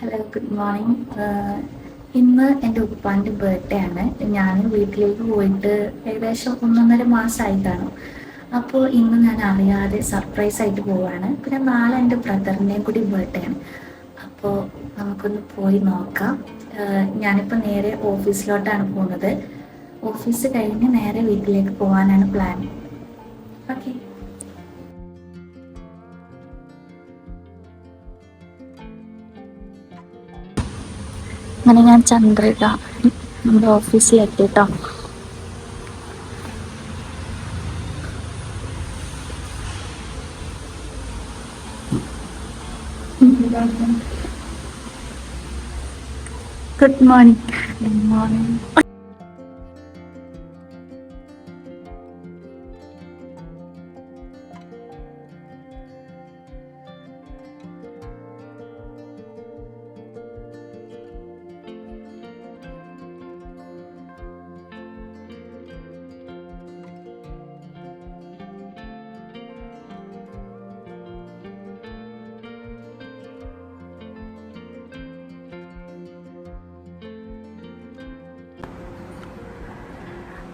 Hello good morning ഇന്ന് എന്റെ ഉപ്പാന്റെ ബർത്ത്ഡേ ആണ്. ഞാൻ വീട്ടിലേക്ക് പോയിട്ട് ഏകദേശം ഒന്നൊന്നര മാസമായിട്ടാണ് അപ്പോൾ ഇന്ന് ഞാൻ അറിയാതെ സർപ്രൈസ് ആയിട്ട് പോവാണ്. പിന്നെ നാളെ എന്റെ ബ്രദറിന്റെയും കൂടി ബർത്ത്ഡേ ആണ്. അപ്പോൾ നമുക്കൊന്ന് പോയി നോക്കാം. ആഹ് ഞാനിപ്പോൾ നേരെ ഓഫീസിലോട്ടാണ് പോകുന്നത്. ഓഫീസ് കഴിഞ്ഞ് നേരെ വീട്ടിലേക്ക് പോകാനാണ് പ്ലാൻ ഓക്കെ അങ്ങനെ ഞാൻ ചന്ദ്രിക നമ്മുടെ ഓഫീസിലെത്തി കേട്ടോ ഗുഡ് മോർണിംഗ് ഗുഡ് മോർണിംഗ്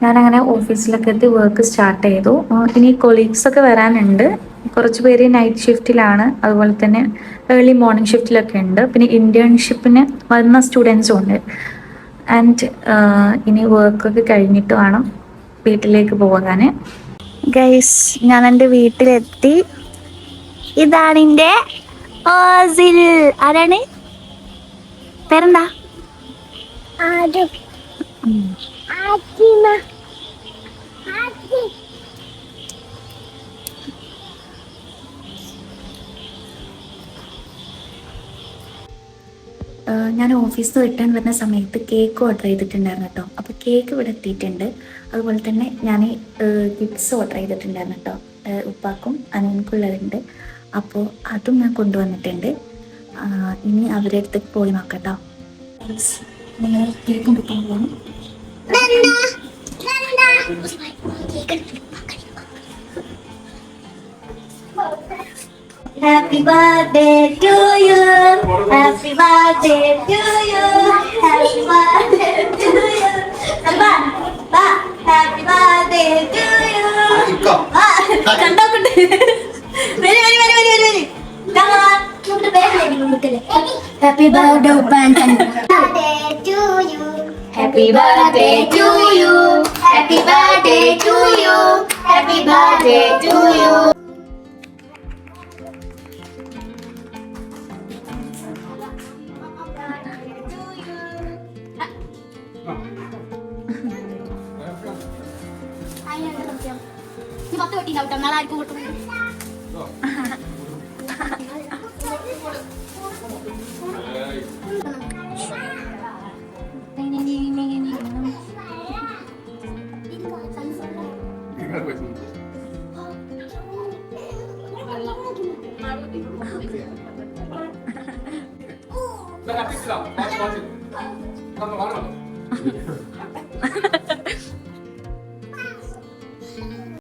ഞാനങ്ങനെ ഓഫീസിലൊക്കെ എത്തി വർക്ക് സ്റ്റാർട്ട് ചെയ്തു. ഇനി കൊളീഗ്സൊക്കെ വരാനുണ്ട്. കുറച്ച് പേര് നൈറ്റ് ഷിഫ്റ്റിലാണ് അതുപോലെ തന്നെ ഏർലി മോർണിംഗ് ഷിഫ്റ്റിലൊക്കെ ഉണ്ട്. പിന്നെ ഇന്റേൺഷിപ്പിന് വന്ന സ്റ്റുഡൻസും ഉണ്ട്. ആൻഡ് ഇനി വർക്കൊക്കെ കഴിഞ്ഞിട്ട് വേണം വീട്ടിലേക്ക് പോകാൻ ഗൈസ് ഞാൻ എന്റെ വീട്ടിലെത്തി. ഇതാണ് എന്റെ ഓസിൽ ആരാണ്? പേരെന്താ. ഞാൻ ഓഫീസ് റിട്ടേൺ വരുന്ന സമയത്ത് കേക്ക് ഓർഡർ ചെയ്തിട്ടുണ്ടായിരുന്നു കേട്ടോ. അപ്പോൾ കേക്ക് ഇവിടെ എത്തിയിട്ടുണ്ട്. അതുപോലെ തന്നെ ഞാൻ ഗിഫ്റ്റ്സ് ഓർഡർ ചെയ്തിട്ടുണ്ടായിരുന്നു കേട്ടോ. ഉപ്പാക്കും അനിയൻക്കുള്ളതുണ്ട് അപ്പോൾ അതും ഞാൻ കൊണ്ടുവന്നിട്ടുണ്ട്. ഇനി അവരുടെ അടുത്തേക്ക് പോയി നോക്കട്ടോ നിങ്ങൾ birthday to you. Happy birthday to you. Happy birthday to you. Salva, va. Happy birthday to you. വാ, കണ്ടോക്കട്ടെ. വരി, വരി, വരി, വരി, വരി, വരി. Come on. Happy birthday, Upan. Happy birthday to you. Happy birthday to you. Happy birthday to you. നീ പത്ത് വെട്ടിണ്ടാവട്ടെ നാളെ ആർക്കും കിട്ടും